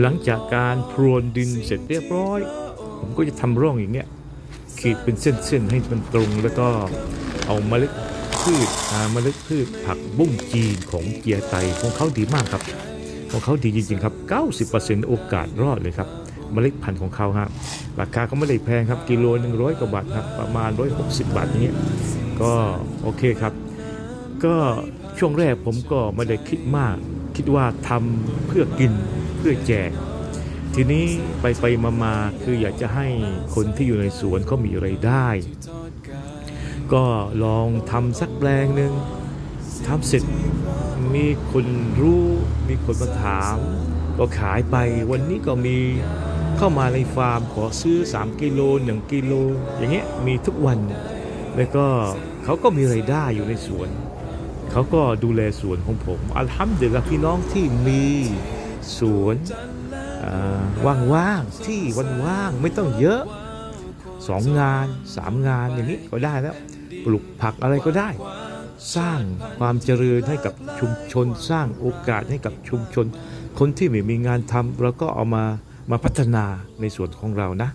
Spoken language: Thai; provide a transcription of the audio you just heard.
หลังจากการพรวนดินเสร็จเรียบร้อย ผมก็จะทำร่องอย่างเงี้ยขีดเป็นเส้นๆให้มันตรงแล้วก็เอาเมล็ดพืชอ่าเมล็ดพืชผักบุ้งจีนของเกียร์ไตของเขาดีมากครับ ของเขาดีจริงๆครับ 90%โอกาสรอดเลยครับเมล็ดพันธุ์ของเขาฮะราคาก็ไม่ได้แพงครับกิโลหนึ่งร้อยกว่าบาทครับประมาณ 160 บาทอย่างเงี้ยก็โอเคครับ ก็ช่วงแรกผมก็ไม่ได้คิดมาก คิดว่าทำเพื่อกินเพื่อแจก ทีนี้ไปไปมามาคืออยากจะให้คนที่อยู่ในสวนเขามีไรายได้ ก็ลองทำสักแปลงหนึ่งทำเสร็จมีคนรู้มีคนมาถาม ก็ขายไปวันนี้ก็มีเข้ามาในฟาร์มขอซื้อ 3 กิโล1กิโล อย่างเงี้ยมีทุกวัน แล้วก็เขาก็มีไรายได้อยู่ในสวน เขาก็ดูแลสวนของผมอัลฮัมดุลิลละพี่น้องที่มีสวนอ่าว่างๆที่วันว่างไม่ต้องเยอะสองงานสามงานอย่างนี้ก็ได้แล้ว ปลูกผักอะไรก็ได้ สร้างความเจริญให้กับชุมชน สร้างโอกาสให้กับชุมชน คนที่ไม่มีงานทำเราก็เอามามาพัฒนาในส่วนของเรานะ